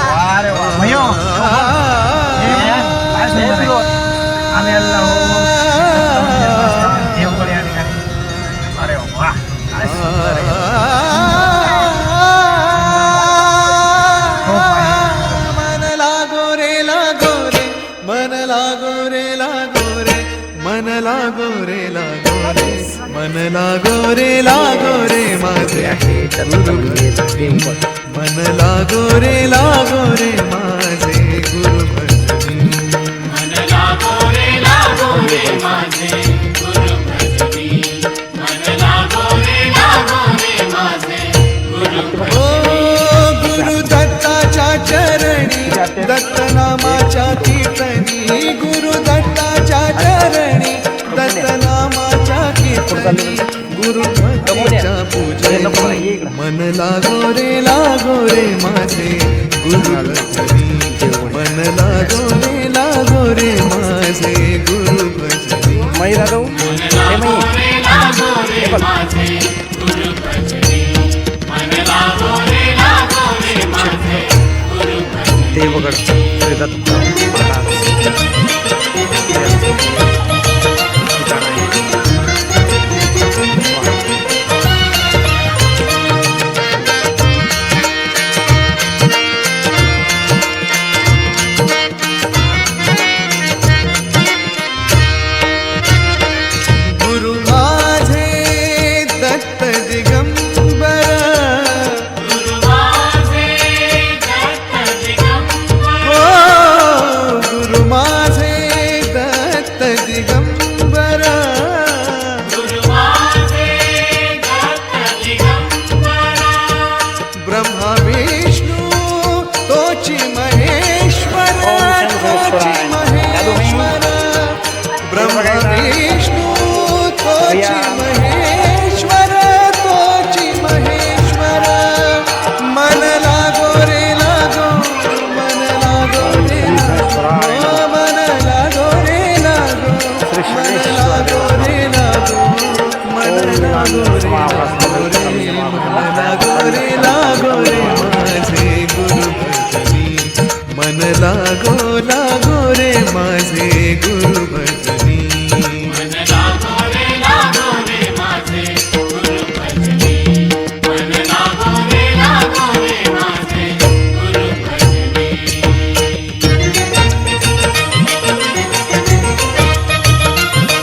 વારે વાહ ભયો અમે અલ્લાહ દેવ પડ્યા ની કાઢી અરે વાહ આ સુંદર મન લાગો રે લાગો રે મન લાગો રે લાગો मन लागो रे लागो रे. मन लागो रे लागो रे मन लागो रे लागो रे माझे गुरु मन लागो रे लागो रे माझे गुरु भजनी. ओ गुरु दत्ताच्या चरणी दत्त नामाच्या कीर्तनी गुरु मन लागो रे लागो रे माझे. गुरु भजनी मन लागो रे लागो रे माझे. गुरु भजनी मई दादा हे मई हे बघ लागो रे लागो रे मन लागो रे माझे गुरु